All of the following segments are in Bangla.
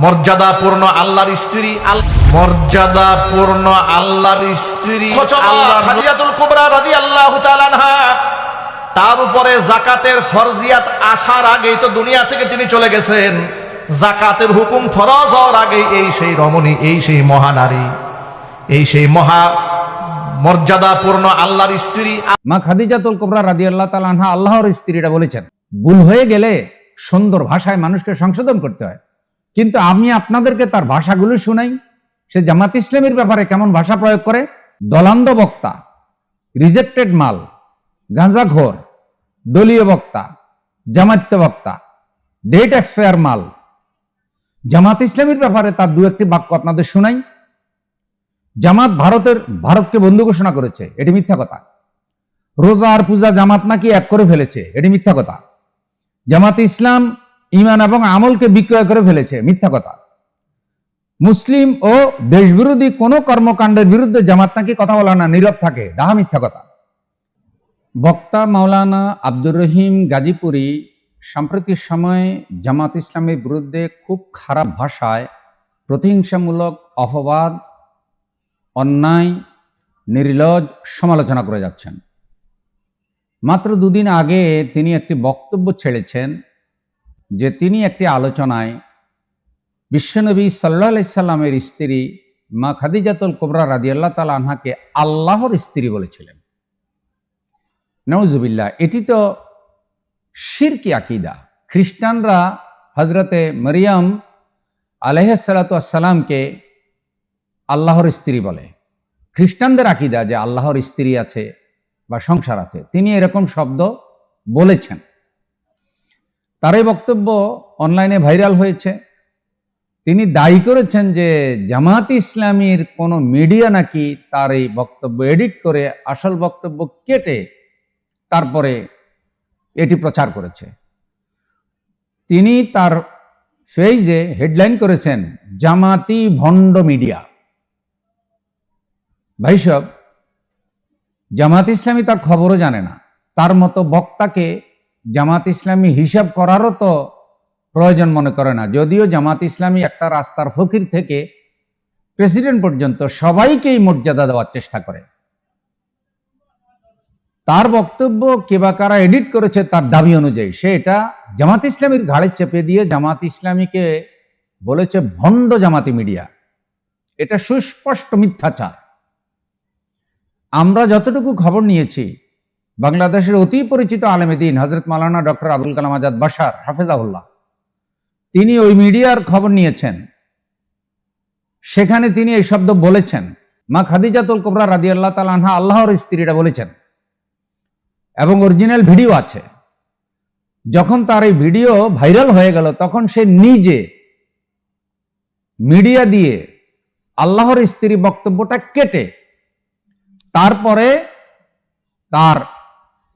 মর্যাদাপূর্ণ আল্লাহর স্ত্রী মর্যাদাপূর্ণ আল্লাহর স্ত্রী আল্লাহর- খাদিজাতুল কুবরা রাদিয়াল্লাহু তাআলা আনহা। তার উপরে জাকাতের ফরজিয়াত আসার আগেই তো দুনিয়া থেকে তিনি চলে গেছেন। জাকাতের হুকুম ফরজ হওয়ার আগে এই সেই রমণী এই সেই মহানারী এই সেই মহা মর্যাদাপূর্ণ আল্লাহর স্ত্রী মা খাদিজাতুল কোবরা রাদি আল্লাহ তালাহা আল্লাহর স্ত্রীটা বলেছেন ভুল হয়ে গেলে সুন্দর ভাষায় মানুষকে সংশোধন করতে হয়। কিন্তু আমি আপনাদেরকে তার ভাষাগুলো শুনাই। সে জামাত ইসলামের ব্যাপারে কেমন ভাষা প্রয়োগ করে? দলান্দ বক্তা রিজেক্টেড মাল গাঁজাখোর দলীয় বক্তা জামাত্য বক্তা ডেট এক্সপায়ার মাল। জামাত ইসলামের ব্যাপারে তার দু একটি বাক্য আপনাদের শুনাই। জামাত ভারতের, ভারতকে বন্ধু ঘোষণা করেছে, এটি মিথ্যা কথা। রোজা আর পূজা জামাত নাকি এক করে ফেলেছে, এটি মিথ্যা কথা। জামাত ইসলাম ইমান এবং আমলকে বিক্রয় করে ফেলেছে। মিথ্যা কথা। মুসলিম ও দেশবিরোধী কোনো কর্মকাণ্ডের বিরুদ্ধে জামাত নাকি কথা বলা না, নীরব থাকে। ডাহা মিথ্যা কথা। বক্তা মাওলানা আব্দুর রহিম গাজীপুরি সাম্প্রতিক সময়ে জামাত ইসলামের বিরুদ্ধে খুব খারাপ ভাষায় প্রতিহিংসামূলক অপবাদ, অন্যায় নির্লজ সমালোচনা করে যাচ্ছেন। মাত্র দুদিন আগে তিনি একটি বক্তব্য ছেড়েছেন যে তিনি একটি আলোচনায় বিশ্বনবী সাল্লাহ সাল্লামের স্ত্রী মা খাদিজাতুল কোবরা রাদি আল্লাহ তালা আনহাকে আল্লাহর স্ত্রী বলেছিলেন। নওজুবিল্লাহ এটি তো শিরকি আকিদা। খ্রিস্টানরা হজরতে মরিয়ম আলহাসালাতামকে আল্লাহর স্ত্রী বলে। খ্রিস্টানদের আকিদা যে আল্লাহর স্ত্রী আছে বা সংসার আছে, তিনি এরকম শব্দ বলেছেন। তার এই বক্তব্য অনলাইনে ভাইরাল হয়েছে। তিনি দায়ী করেছেন যে জামাত ইসলামীর কোনো মিডিয়া নাকি তার এই বক্তব্য এডিট করে আসল বক্তব্য কেটে তারপরে এটি প্রচার করেছে। তিনি তার ফেইজে হেডলাইন করেছেন, জামাতি ভণ্ড মিডিয়া। ভাইসব জামাত ইসলামী তার খবরও জানে না। তার মতো বক্তাকে জামাত ইসলামী হিসাব করারও তো প্রয়োজন মনে করে না। যদিও জামাত ইসলামী একটা রাস্তার ফকির থেকে প্রেসিডেন্ট পর্যন্ত সবাইকেই মর্যাদা দেওয়ার চেষ্টা করে। তার বক্তব্য কে বা কারা এডিট করেছে তার দাবি অনুযায়ী, সে এটা জামাত ইসলামীর ঘাড়ে চেপে দিয়ে জামাত ইসলামীকে বলেছে ভণ্ড জামাতি মিডিয়া। এটা সুস্পষ্ট মিথ্যাচার। আমরা যতটুকু খবর নিয়েছি বাংলাদেশের অতি পরিচিত আলেমেদিন হজরত মালানা ডক্টর আবুল কালাম আজাদ বাসার হাফেজাউল্লাহ তিনি ওই মিডিয়ার খবর নিয়েছেন। সেখানে তিনি এই শব্দ বলেছেন। মা খাদিজাতুল কোবরা রাদি আল্লাহ তালাহা আল্লাহর স্ত্রীরা বলেছেন। এবং অরিজিনাল ভিডিও আছে। যখন তার এই ভিডিও ভাইরাল হয়ে গেল, তখন সে নিজে মিডিয়া দিয়ে আল্লাহর স্ত্রী বক্তব্যটা কেটে, তারপরে তার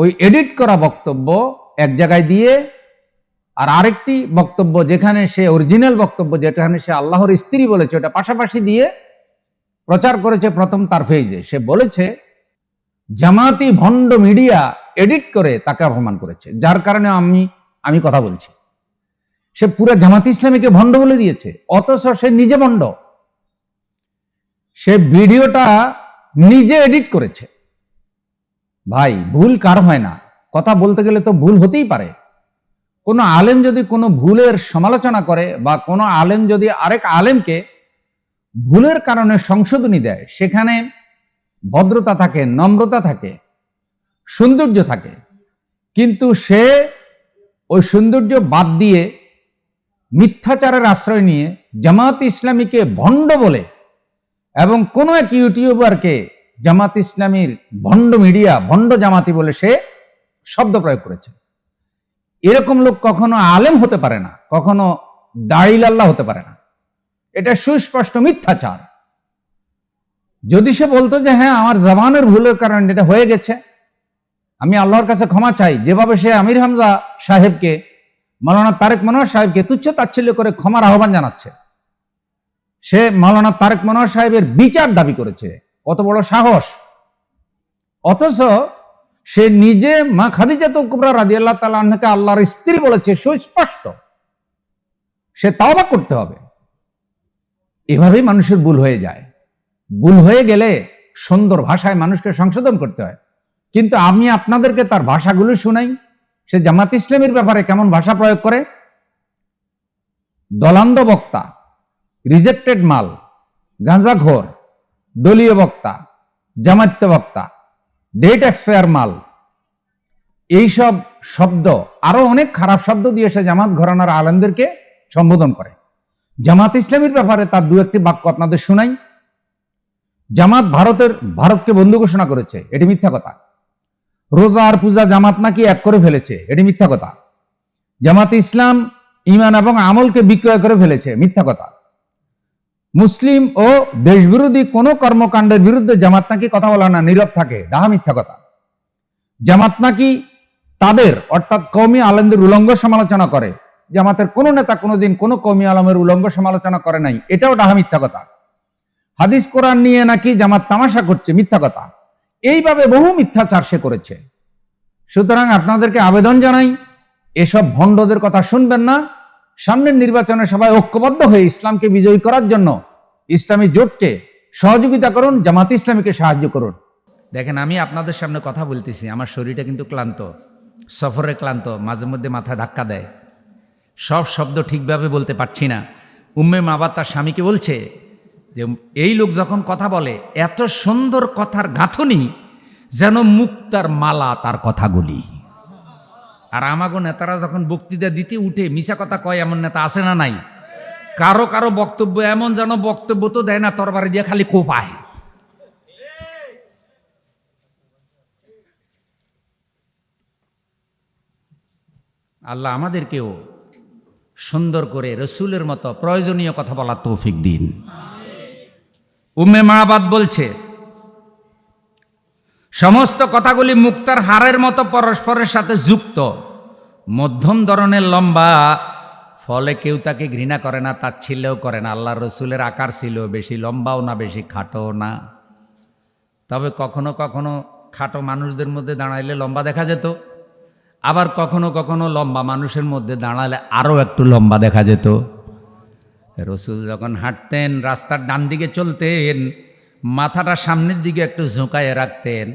ওই এডিট করা বক্তব্য এক জায়গায় দিয়ে আর আরেকটি বক্তব্য যেখানে সে অরিজিনাল বক্তব্য যেখানে সে আল্লাহর স্ত্রী বলেছে, ওটা পাশাপাশি দিয়ে প্রচার করেছে প্রথম তার ফেজে সে বলেছে, জামাতি ভণ্ড মিডিয়া এডিট করে তাকে অপমান করেছে। যার কারণে আমি আমি কথা বলছি। সে পুরো জামাত ইসলামীকে ভণ্ড বলে দিয়েছে, অথচ সে নিজে ভণ্ড। সে ভিডিওটা নিজে এডিট করেছে। ভাই, ভুল কার হয় না? কথা বলতে গেলে তো ভুল হতেই পারে। কোনো আলেম যদি কোনো ভুলের সমালোচনা করে বা কোনো আলেম যদি আরেক আলেমকে ভুলের কারণে সংশোধনী দেয়, সেখানে ভদ্রতা থাকে, নম্রতা থাকে, সৌন্দর্য থাকে। কিন্তু সে ওই সৌন্দর্য বাদ দিয়ে মিথ্যাচারের আশ্রয় নিয়ে জামাত ইসলামীকে ভণ্ড বলে এবং কোনো এক ইউটিউবারকে জামাত ইসলামীর ভণ্ড মিডিয়া, ভণ্ড জামাতি বলে সে শব্দ প্রয়োগ করেছে। এরকম লোক কখনো আলেম হতে পারে না, কখনো দাড়িলাল্লাহ হতে পারে না। এটা সুস্পষ্ট মিথ্যাচার। যদি সে বলতো যে হ্যাঁ আমার জবানের ভুলের কারণে এটা হয়ে গেছে, আমি আল্লাহর কাছে ক্ষমা চাই। যেভাবে সে আমির হামজা সাহেবকে মৌলানা তারেক মনোহর সাহেবকে তুচ্ছ তাচ্ছিল্য করে ক্ষমার আহ্বান জানাচ্ছে, সে মৌলানা তারেক মনোহর সাহেবের বিচার দাবি করেছে। কত বড় সাহস। অথচ সে নিজে মা খাদিজাতুল কুবরা রাজি আল্লাহ তালাকে আল্লাহর স্ত্রী বলেছে, সুস্পষ্ট। সে তাওবা করতে হবে। এভাবেই মানুষের ভুল হয়ে যায়। ভুল হয়ে গেলে সুন্দর ভাষায় মানুষকে সংশোধন করতে হয়। কিন্তু আমি আপনাদেরকে তার ভাষাগুলো শুনাই। সে জামাত ইসলামের ব্যাপারে কেমন ভাষা প্রয়োগ করে? দলান্দ বক্তা রিজেক্টেড মাল, গাঁজাখোর দলীয় বক্তা জামাত্য বক্তা ডেট এক্সপায়ার মাল, এইসব শব্দ, আরও অনেক খারাপ শব্দ দিয়ে সে জামাত ঘরানার আলেমদেরকে সম্বোধন করে। জামাত ইসলামের ব্যাপারে তার দু একটি বাক্য আপনাদের শুনাই। জামাত ভারতের, ভারতকে বন্ধু ঘোষণা করেছে, এটি মিথ্যা কথা। রোজা আর পূজা জামাত নাকি এক করে ফেলেছে, এটি মিথ্যা কথা। জামাত ইসলাম ইমান এবং আমলকে বিক্রয় করে ফেলেছে, মিথ্যা কথা। মুসলিম ও দেশবিরোধী কোন কর্মকাণ্ডের বিরুদ্ধে জামাত নাকি কথা বলা না, নীরব থাকে, ডাহা মিথ্যা কথা। জামাত নাকি তাদের, অর্থাৎ কৌমি আলমদের উলঙ্গ সমালোচনা করে। জামাতের কোন নেতা কোনোদিন কোন কৌমি আলমের উলঙ্গ সমালোচনা করে নাই, এটাও ডাহা মিথ্যা কথা। হাদিস, কোরআন নিয়ে নাকি জামাত তামাশা করছে, মিথ্যা কথা। এইভাবে বহু মিথ্যাচার সে করেছে। সুতরাং আপনাদেরকে আবেদন জানাই, এসব ভণ্ডদের কথা শুনবেন না সামনের নির্বাচনে সবাই ঐক্যবদ্ধ হয়ে ইসলামকে বিজয়ী করার জন্য ইসলামী জোটকে সহযোগিতা করুন, জামাত ইসলামীকে সাহায্য করুন। দেখেন, আমি আপনাদের সামনে কথা বলতেছি। আমার শরীরটা কিন্তু ক্লান্ত, সফরে ক্লান্ত, মাঝে মধ্যে মাথায় ধাক্কা দেয়। সব শব্দ ঠিকভাবে বলতে পারছি না। উম্মে মাবার তার স্বামীকে বলছে যে, এই লোক যখন কথা বলে, এত সুন্দর কথার গাঁথনি যেন মুক্তার মালা তার কথাগুলি। আর আমাগো নেতারা যখন বক্তৃতা দিতে উঠে মিশা কথা কয় এমন নেতা আছে না নাই? কারও কারও বক্তব্য এমন যেন বক্তব্য তো দেয় না, তরবারি দিয়ে খালি কোপায় আল্লাহ আমাদেরকেও সুন্দর করে রসুলের মতো প্রয়োজনীয় কথা বলার তৌফিক দিন। উম্মে মাহাবাদ বলছে সমস্ত কথাগুলি মুক্তার হারের মতো পরস্পরের সাথে যুক্ত। মধ্যম ধরনের লম্বা, ফলে কেউ তাকে ঘৃণা করে না, তার ছিলেও করে না। আল্লাহ রসুলের আকার ছিল বেশি লম্বাও না, বেশি খাটো না। তবে কখনো কখনো খাটো মানুষদের মধ্যে দাঁড়াইলে লম্বা দেখা যেত। আবার কখনো কখনো লম্বা মানুষের মধ্যে দাঁড়ালে আরও একটু লম্বা দেখা যেত। রসুল যখন হাঁটতেন, রাস্তার ডান দিকে চলতেন মাথাটা সামনের দিকে একটু ঝুঁকায় রাখতেন।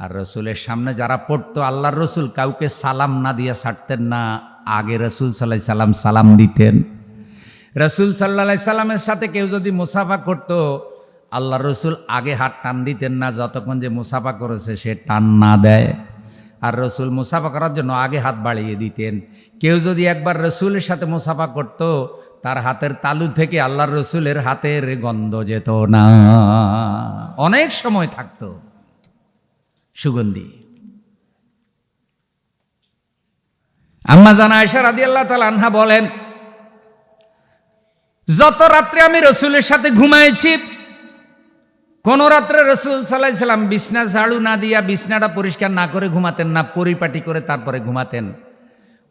আর রসুলের সামনে যারা পড়তো, আল্লাহর রসুল কাউকে সালাম না দিয়ে ছাড়তেন না, আগে রসুল সাল্লাহ সাল্লাম সালাম দিতেন। রসুল সাল্লা সাল্লামের সাথে কেউ যদি মুসাফা করতো আল্লাহ রসুল আগে হাত টান দিতেন না, যতক্ষণ যে মুসাফা করেছে সে টান না দেয়। আর রসুল মুসাফা করার জন্য আগে হাত বাড়িয়ে দিতেন। কেউ যদি একবার রসুলের সাথে মুসাফা করত তার হাতের তালু থেকে আল্লাহর রসুলের হাতের গন্ধ যেত না। অনেক সময় থাকতো সুগন্ধি। আম্মা জানা আয়সা রাদি আল্লাহ আনহা বলেন, যত রাত্রে আমি রসুলের সাথে ঘুমাইছি, কোন রাত্রে রসুল সাল্লাম বিছনা ঝাড়ু না দিয়া বিছনাটা পরিষ্কার না করে ঘুমাতেন না, পরিপাটি করে তারপরে ঘুমাতেন।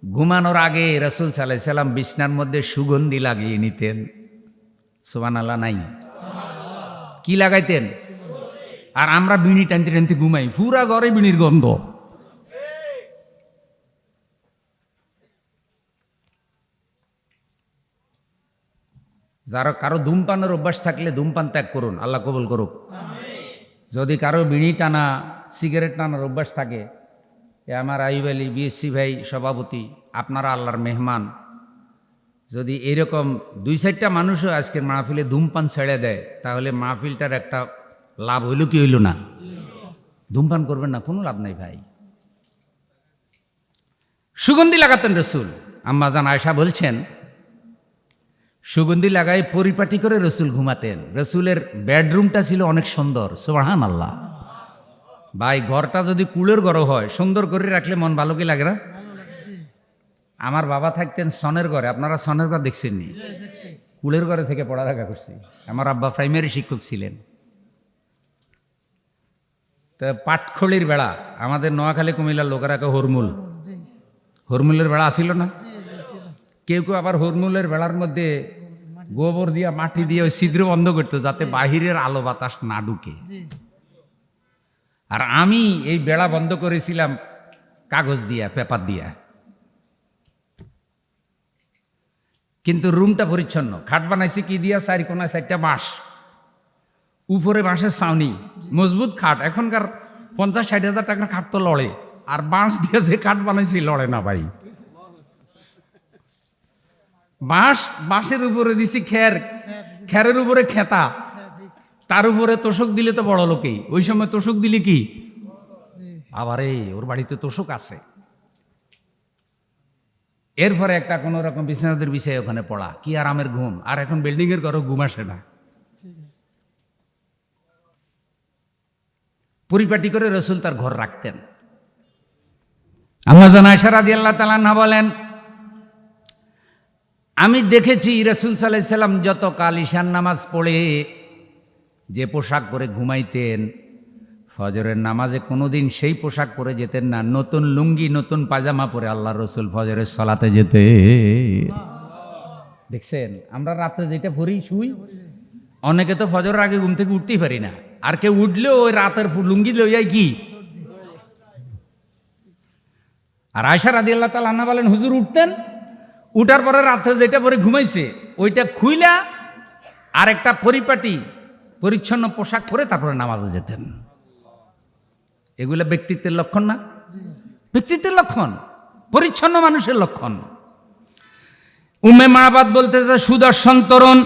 ঘুমানোর আগে রসুল সাল্লাহ সাল্লাম বিছনার মধ্যে সুগন্ধি লাগিয়ে নিতেন। সোবান আল্লাহ নাই কি লাগাইতেন? আর আমরা বিড়ি টানতে টানতে ঘুমাই। পুরা ঘরে বিড়ির গন্ধ। যারা কারও ধূমপানের অভ্যাস থাকলে ধূমপান ত্যাগ করুন আল্লাহ কবুল করুক। যদি কারও বিড়ি টানা সিগারেট টানার অভ্যাস থাকে এ আমার আইব আলী বিএসসি ভাই সভাপতি, আপনারা আল্লাহর মেহমান। যদি এরকম দুই চারটা মানুষও আজকের মাহফিলে ধূমপান ছেড়ে দেয়, তাহলে মাহফিলটার একটা লাভ হইল কি হইল না? ধূমপান করবেন না, কোনো লাভ নাই ভাই। সুগন্ধি লাগাতেন রসুল। আম্মা জান আয়সা বলছেন, সুগন্ধি লাগায় পরিপাটি করে রসুল ঘুমাতেন। রসুলের বেডরুমটা ছিল অনেক সুন্দর সোহান আল্লাহ ভাই ঘরটা যদি কুলের ঘর হয় সুন্দর করে রাখলে মন ভালো কি লাগে না? আমার বাবা থাকতেন সনের ঘরে আপনারা সনের ঘর দেখছেন নি কুলের ঘরে থেকে পড়ালেখা করছি। আমার আব্বা প্রাইমারি শিক্ষক ছিলেন। তো পাটখলির বেড়া আমাদের নোয়াখালী কুমিল্লার লোকেরাকে হরমুল। হরমুলের বেড়া আসিল না? কেউ কেউ আবার হরমুলের বেড়ার মধ্যে গোবর দিয়া মাটি দিয়ে ওই ছিদ্র বন্ধ করতো যাতে বাহিরের আলো বাতাস না ঢুকে। আর আমি এই বেড়া বন্ধ করেছিলাম কাগজ দিয়া, পেপার দিয়া। কিন্তু রুমটা পরিচ্ছন্ন। খাট বানাইছি কি দিয়া? চারি কোনায় চারটা বাঁশ। উপরে বাঁশের ছাউনি, মজবুত খাট। এখনকার পঞ্চাশ ষাট হাজার টাকার খাট তো লড়ে। আর বাঁশ দিয়ে যে খাট বানাইছি, লড়ে না ভাই। বাঁশ, বাঁশের উপরে দিছি খের। খেরের উপরে খেতা। তার উপরে তোষক দিলে তো বড় লোকেই। ওই সময় তোষক দিলে কি? আবার এই ওর বাড়িতে তোষক আছে। এরপরে একটা কোনো রকম বিছানাদের বিষয়ে ওখানে পড়া। কি আরামের ঘুম। আর এখন বিল্ডিং এর ঘরও ঘুম আসে না। পরিপাটি করে রসুল তার ঘর রাখতেন। আল্লাহ আয়সা দিয়ে আল্লাহ তালান্না বলেন, আমি দেখেছি রসুল সাল্লাহ সাল্লাম যত কাল ঈশান নামাজ পড়ে যে পোশাক পরে ঘুমাইতেন, ফজরের নামাজে কোনোদিন সেই পোশাক পরে যেতেন না, নতুন লুঙ্গি, নতুন পাজামা পরে আল্লাহ রসুল ফজরের সলাতে যেতে। দেখছেন, আমরা রাত্রে যেটা পরি শুই, অনেকে তো ফজরের আগে ঘুম থেকে উঠতেই পারি না। আর কেউ উঠলেও ওই রাতের লুঙ্গি লইয়াই কি? আর আয়সা রাদি আল্লাহ তালা বলেন, হুজুর, উঠতেন? উঠার পরে রাত্রে যেটা পরে ঘুমাইছে, ওইটা খুইলা আর একটা পরিপাটি পরিচ্ছন্ন পোশাক পরে তারপরে নামাজে যেতেন। এগুলো ব্যক্তিত্বের লক্ষণ না? ব্যক্তিত্বের লক্ষণ। পরিচ্ছন্ন মানুষের লক্ষণ। উমে মারাবাদ বলতেছে, সুদর্শন তরুণ,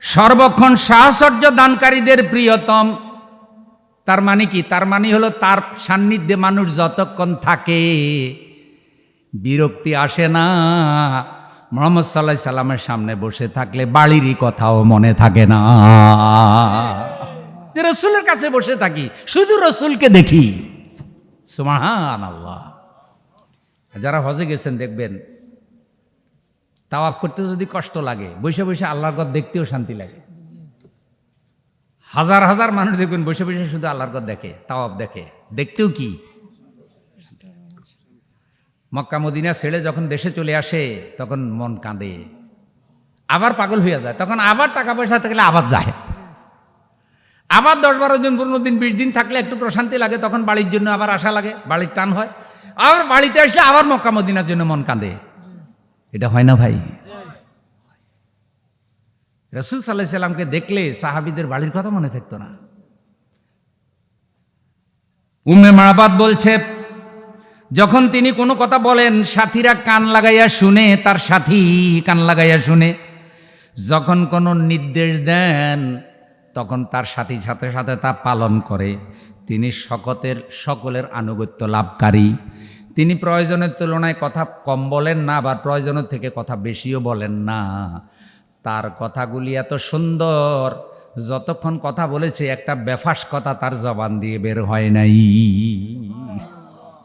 সর্বক্ষণ সাহচর্য দানকারীদের প্রিয়তম। তার মানে কি? তার মানে হলো তার সান্নিধ্যে মানুষ যতক্ষণ থাকে, বিরক্তি আসে না। মোহাম্মদ সাল্লাহ সাল্লামের সামনে বসে থাকলে বাড়িরই কথাও মনে থাকে না। রসুলের কাছে বসে থাকি, শুধু রসুলকে দেখি। সুমাহান আল্লাহ যারা হজে গেছেন, দেখবেন, তাওয়াফ করতে যদি কষ্ট লাগে, বসে বসে আল্লাহর ঘর দেখতেও শান্তি লাগে। হাজার হাজার মানুষ দেখবেন, বসে বসে শুধু আল্লাহর ঘর দেখে, তাওয়াফ দেখে। দেখতেও কি? মক্কা মদিনা ছেড়ে যখন দেশে চলে আসে, তখন মন কাঁদে। আবার পাগল হয়ে যায়। তখন আবার টাকা পয়সা থাকলে আবার যায়। আবার দশ বারো দিন, পনেরো দিন, বিশ দিন থাকলে একটু প্রশান্তি লাগে, তখন বাড়ির জন্য আবার আশা লাগে, বাড়ির টান হয়। আবার বাড়িতে আসলে আবার মক্কা মদিনার জন্য মন কাঁদে। এটা হয় না ভাই? রসুল সাল্লাহ সাল্লামকে দেখলে সাহাবিদের বাড়ির কথা মনে থাকতো না। উমে মারাবাদ বলছে যখন তিনি কোনো কথা বলেন, সাথীরা কান লাগাইয়া শুনে, তার সাথী কান লাগাইয়া শুনে। যখন কোনো নির্দেশ দেন, তখন তার সাথী সাথে সাথে তা পালন করে। তিনি শকতের, সকলের আনুগত্য লাভকারী। তিনি প্রয়োজনের তুলনায় কথা কম বলেন না বা প্রয়োজনের থেকে কথা বেশিও বলেন না। তার কথাগুলি এত সুন্দর, যতক্ষণ কথা বলেছে, একটা বেফাস কথা তার জবান দিয়ে বের হয় নাই।